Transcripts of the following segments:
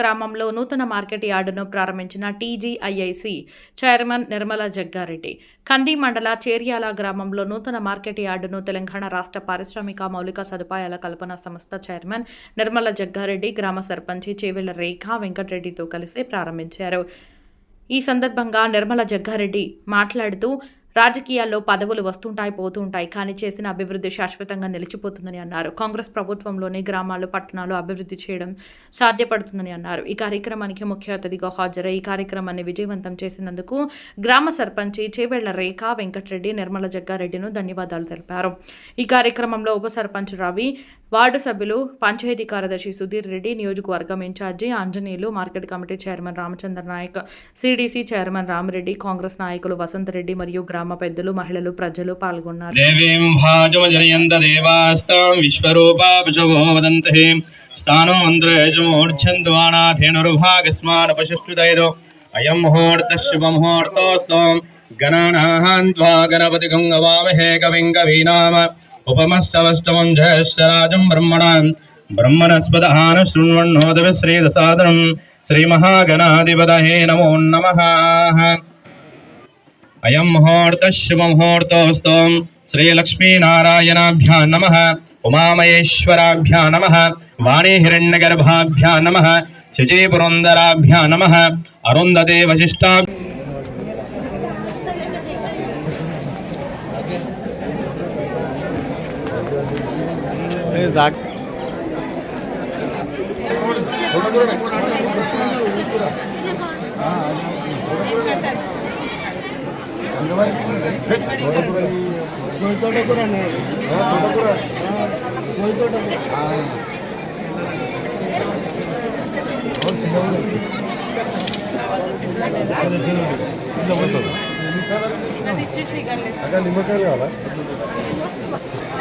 గ్రామంలో నూతన మార్కెట్ యార్డును ప్రారంభించిన టీజీఐఐసి చైర్మన్ నిర్మల జగ్గారెడ్డి. కంది మండల చేర్యాల గ్రామంలో నూతన మార్కెట్ యార్డును తెలంగాణ రాష్ట్ర పారిశ్రామిక మౌలిక సదుపాయాల కల్పన సంస్థ చైర్మన్ నిర్మల జగ్గారెడ్డి గ్రామ సర్పంచి చేవెళ్ళ రేఖ వెంకటరెడ్డితో కలిసి ప్రారంభించారు. ఈ సందర్భంగా నిర్మల జగ్గారెడ్డి మాట్లాడుతూ రాజకీయాల్లో పదవులు వస్తుంటాయి పోతుంటాయి కానీ చేసిన అభివృద్ధి శాశ్వతంగా నిలిచిపోతుందని అన్నారు. కాంగ్రెస్ ప్రభుత్వంలోని గ్రామాలు పట్టణాలు అభివృద్ధి చేయడం సాధ్యపడుతుందని అన్నారు. ఈ కార్యక్రమానికి ముఖ్య అతిథిగా హాజరై ఈ కార్యక్రమాన్ని విజయవంతం చేసినందుకు గ్రామ సర్పంచి చేవెళ్ళ రేఖ వెంకటరెడ్డి నిర్మల జగ్గారెడ్డిను ధన్యవాదాలు తెలిపారు. ఈ కార్యక్రమంలో ఉప సర్పంచ్ రవి వార్డు సభ్యులు పంచాయతీ కార్యదర్శి సుధీర్ రెడ్డి నియోజకవర్గం incharge Anjaneyulu market committee chairman Ramachandra Naik CDC chairman Ramireddy Congress నాయకులు వసంత్ రెడ్డి మరియు గ్రామ పెద్దలు మహిళలు ప్రజలు పాల్గొన్నారు. స్థానం మంత్రేశమూర్ఛన్వానాథేనుర్భాగస్మాన్ పశుష్టుదైదో అయం ముహూర్త శుభముహూర్తోస్తం. గణనాహన్వా గణపతి గంగవామహే కవిం కవీనామ ఉపమస్తవస్తమం జయశ్చరాజం బ్రహ్మణాం బ్రహ్మణస్పదహాన శృణ్వన్నోదవి శ్రీరసాదనం శ్రీమహాగణాధిపదహే నమో నమ అయం ముహూర్త శుభముహూర్తోస్తోం శ్రీలక్ష్మీనారాయణాభ్యా నమ ఉమామయేశ్వరాభ్యా నమ వాణీహిరణ్యగర్భాభ్యా నమ శుచీపురందరాభ్యా నమ అరుంధతే వశిష్టాభ్య দাগ నిమ్మకాయలు కావాలా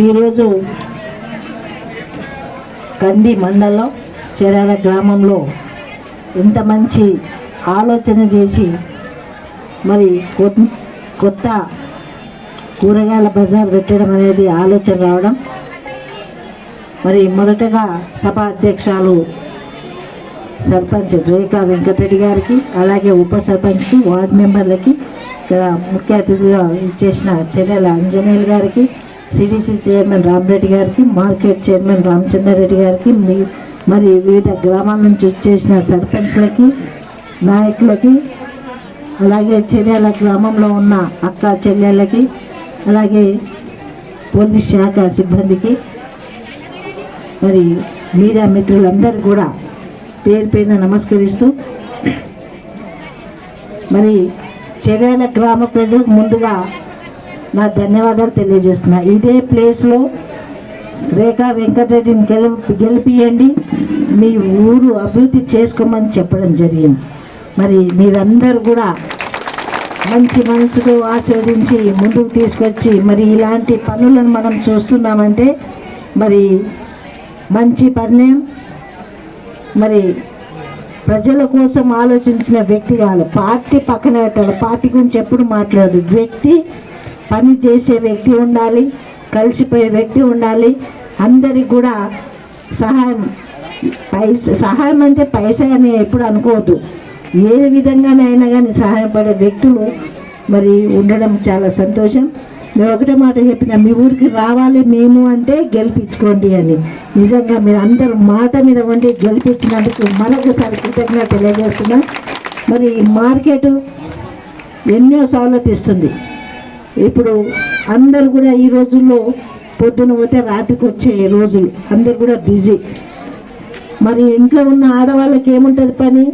ఈరోజు కంది మండలం చెరాల గ్రామంలో ఇంత మంచి ఆలోచన చేసి మరి కొత్త- కొత్త కూరగాయల బజార్ పెట్టడం అనేది ఆలోచన రావడం. మరి మొదటగా సభ అధ్యక్షాలు సర్పంచ్ రేఖా వెంకటరెడ్డి గారికి అలాగే ఉప సర్పంచ్కి వార్డు మెంబర్లకి ఇక్కడ ముఖ్య అతిథిగా ఇచ్చేసిన చెల్లెల అంజనేయులు గారికి సిడిసి చైర్మన్ రామరెడ్డి గారికి మార్కెట్ చైర్మన్ రామచంద్రారెడ్డి గారికి మీ- మరి వివిధ గ్రామాల నుంచి వచ్చేసిన సర్పంచ్లకి నాయకులకి అలాగే చర్యల గ్రామంలో ఉన్న అక్క చెల్లెళ్ళకి అలాగే పోలీస్ శాఖ సిబ్బందికి మరి మీడియా మిత్రులందరూ కూడా పేరు పేరున నమస్కరిస్తూ మరి చెర్యాల గ్రామ ప్రజలకు ముందుగా నా ధన్యవాదాలు తెలియజేస్తున్నా. ఇదే ప్లేస్లో రేఖా వెంకటరెడ్డిని గెలు గెలిపియండి. మీ ఊరు అభివృద్ధి చేసుకోమని చెప్పడం జరిగింది. మరి మీరందరూ కూడా మంచి మనసుకు ఆస్వాదించి ముందుకు తీసుకొచ్చి మరి ఇలాంటి పనులను మనం చూస్తున్నామంటే మరి మంచి పరిణయం. మరి ప్రజల కోసం ఆలోచించిన వ్యక్తి కాదు పార్టీ పక్కన పెట్టాలి. పార్టీ గురించి ఎప్పుడు మాట్లాడదు. వ్యక్తి పని చేసే వ్యక్తి ఉండాలి కలిసిపోయే వ్యక్తి ఉండాలి. అందరికి కూడా సహాయం పైస సహాయం అంటే పైసా అని ఎప్పుడు అనుకోవద్దు. ఏ విధంగానైనా కానీ సహాయపడే వ్యక్తులు మరి ఉండడం చాలా సంతోషం. మేము ఒకటే మాట చెప్పిన మీ ఊరికి రావాలి మేము అంటే గెలిపించుకోండి అని. నిజంగా మీరు అందరూ మాట మీద ఉండి గెలిపించినందుకు మరొకసారి కృతజ్ఞత తెలియజేస్తున్నాం. మరి మార్కెట్ ఎన్నో సవలతు ఇస్తుంది ఇప్పుడు అందరు కూడా ఈ రోజుల్లో పొద్దున పోతే రాత్రికి వచ్చే రోజులు. అందరు కూడా బిజీ. మరి ఇంట్లో ఉన్న ఆడవాళ్ళకి ఏముంటుంది పని?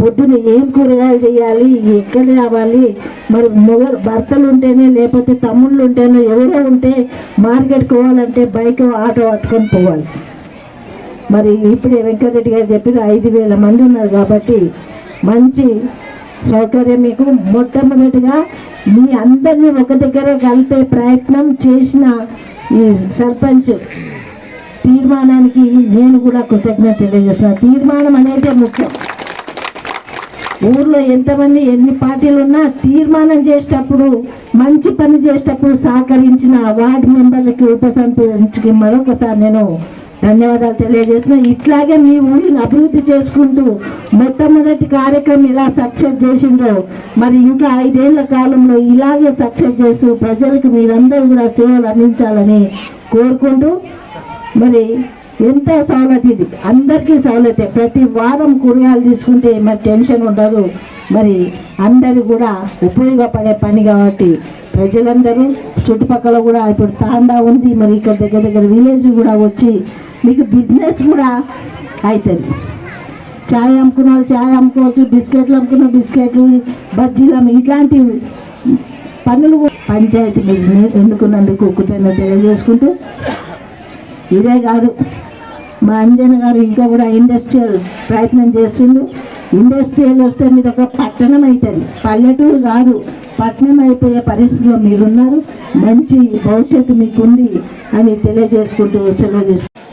పొద్దున ఏం కూరగాయలు చేయాలి? ఎక్కడ రావాలి? మరి మొగ భర్తలు ఉంటేనే లేకపోతే తమ్ముళ్ళు ఉంటేనే ఎవరో ఉంటే మార్కెట్కి పోవాలంటే బైక్ ఆటో పట్టుకొని పోవాలి. మరి ఇప్పుడే వెంకటరెడ్డి గారు చెప్పిన ఐదు వేల మంది ఉన్నారు కాబట్టి మంచి సౌకర్యం మీకు. మొట్టమొదటిగా మీ అందరినీ ఒక దగ్గర కలిపే ప్రయత్నం చేసిన ఈ సర్పంచ్ తీర్మానానికి నేను కూడా కృతజ్ఞత తెలియజేస్తున్నాను తీర్మానం అనేది ముఖ్యం. ఊర్లో ఎంతమంది ఎన్ని పార్టీలు ఉన్నా తీర్మానం చేసేటప్పుడు మంచి పని చేసేటప్పుడు సహకరించిన వార్డు మెంబర్లకి ఉపసంపించి మరొకసారి నేను ధన్యవాదాలు తెలియజేస్తున్నా. ఇట్లాగే మీ ఊరిని అభివృద్ధి చేసుకుంటూ మొట్టమొదటి కార్యక్రమం ఇలా సక్సెస్ చేసిండ్రో మరి ఇంకా ఐదేళ్ళ కాలంలో ఇలాగే సక్సెస్ చేస్తూ ప్రజలకు మీరందరూ కూడా సేవలు అందించాలని కోరుకుంటూ మరి ఎంతో సౌలత్ ఇది. అందరికీ సౌలతే ప్రతి వారం కూరగాయలు తీసుకుంటే మరి టెన్షన్ ఉండదు. మరి అందరు కూడా ఉపయోగపడే పని కాబట్టి ప్రజలందరూ చుట్టుపక్కల కూడా ఇప్పుడు తాండా ఉంది. మరి ఇక్కడ దగ్గర దగ్గర విలేజ్ కూడా వచ్చి మీకు బిజినెస్ కూడా అవుతుంది చాయ్ అమ్ముకున్న వాళ్ళు చాయ్ అమ్ముకోవచ్చు బిస్కెట్లు అమ్ముకున్న బిస్కెట్లు బజ్జీలు అమ్ము ఇట్లాంటి పనులు పంచాయతీ ఎన్నుకున్నందుకు కృతజ్ఞత తెలియజేసుకుంటూ ఇదే కాదు. మా అంజన గారు ఇంకా కూడా ఇండస్ట్రియల్ ప్రయత్నం చేస్తుండు. ఇండస్ట్రియల్ వస్తే మీద ఒక పట్టణం అవుతుంది పల్లెటూరు కాదు పట్టణం అయిపోయే పరిస్థితిలో మీరున్నారు. మంచి భవిష్యత్తు మీకుంది అని తెలియజేసుకుంటూ సెలవు తీసుకుంటున్నాను.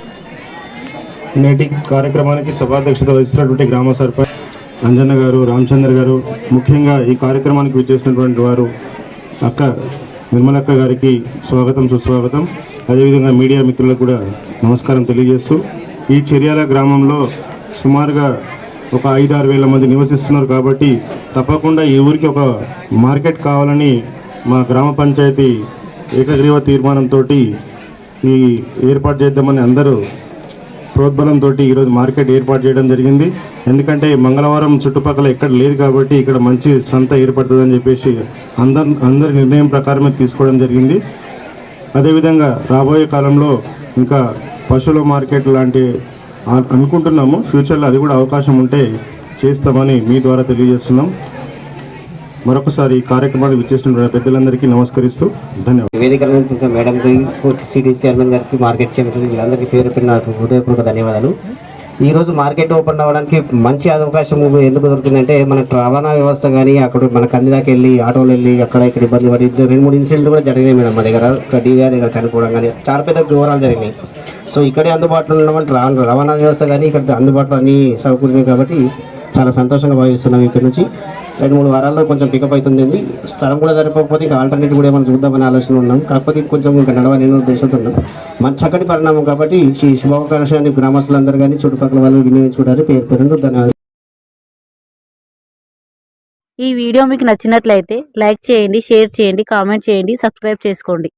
నేటి కార్యక్రమానికి సభాధ్యక్షత వహిస్తున్నటువంటి గ్రామ సర్పంచ్ అంజన్న గారు రామచంద్ర గారు ముఖ్యంగా ఈ కార్యక్రమానికి విచ్చేసినటువంటి వారు అక్క నిర్మలక్క గారికి స్వాగతం సుస్వాగతం. అదేవిధంగా మీడియా మిత్రులకు కూడా నమస్కారం తెలియజేస్తూ ఈ చెర్యాల గ్రామంలో సుమారుగా ఒక ఐదారు వేల మంది నివసిస్తున్నారు కాబట్టి తప్పకుండా ఈ ఊరికి ఒక మార్కెట్ కావాలని మా గ్రామ పంచాయతీ ఏకగ్రీవ తీర్మానంతో ఈ ఏర్పాటు చేద్దామని అందరూ ప్రోద్బలంతో ఈరోజు మార్కెట్ ఏర్పాటు చేయడం జరిగింది. ఎందుకంటే మంగళవారం చుట్టుపక్కల ఎక్కడ లేదు కాబట్టి ఇక్కడ మంచి సంత ఏర్పడుతుందని చెప్పేసి అందరి అందరి నిర్ణయం ప్రకారమే తీసుకోవడం జరిగింది. అదేవిధంగా రాబోయే కాలంలో ఇంకా పశువుల మార్కెట్ లాంటి అనుకుంటున్నాము. ఫ్యూచర్లో అది కూడా అవకాశం ఉంటే చేస్తామని మీ ద్వారా తెలియజేస్తున్నాం. మరొకసారి ఈ కార్యక్రమాన్ని విచ్చేసిన పెద్దలందరికీ నమస్కరిస్తూ ధన్యవాదాలు. వేదిక నుంచి మేడంకి పూర్తి సిటీ చైర్మన్ గారికి మార్కెట్ చైర్మన్ వీళ్ళందరికీ పేరు పెట్టిన హృదయపూర్వక ధన్యవాదాలు. ఈ రోజు మార్కెట్ ఓపెన్ అవ్వడానికి మంచి అవకాశం ఎందుకు దొరుకుతుందంటే మన రవాణా వ్యవస్థ కానీ అక్కడ మన కంది దాకా వెళ్ళి ఆటోలు వెళ్ళి అక్కడ ఇక్కడ ఇబ్బంది పడి రెండు మూడు ఇన్సిడెంట్లు కూడా జరిగినాయి మేడం మా దగ్గర. ఒక దగ్గర చనిపోవడం కానీ చాలా పెద్ద దూరాలు జరిగినాయి. సో ఇక్కడే అందుబాటులో ఉండడం రవాణా వ్యవస్థ కానీ ఇక్కడ అందుబాటులో అన్ని సౌకర్యమే కాబట్టి చాలా సంతోషంగా భావిస్తున్నాం ఇక్కడ నుంచి. రెండు మూడు వారాల్లో కొంచెం పికప్ అవుతుంది స్థలం కూడా సరిపోకపోతే ఇంకా ఆల్టర్నేటివ్ కూడా ఏమైనా చూద్దామని ఆలోచన ఉన్నాం. కాకపోతే ఇది కొంచెం ఇంకా నడవని ఉద్దేశంతో ఉన్నాం. మన చక్కటి పరిణామం కాబట్టి ఈ శుభాకాంక్షాన్ని గ్రామస్తులందరూ కానీ చుట్టుపక్కల వాళ్ళు వినియోగించుకోవడానికి పేరు పేరు ధన్యవాదాలు. ఈ వీడియో మీకు నచ్చినట్లయితే లైక్ చేయండి షేర్ చేయండి కామెంట్ చేయండి సబ్స్క్రైబ్ చేసుకోండి.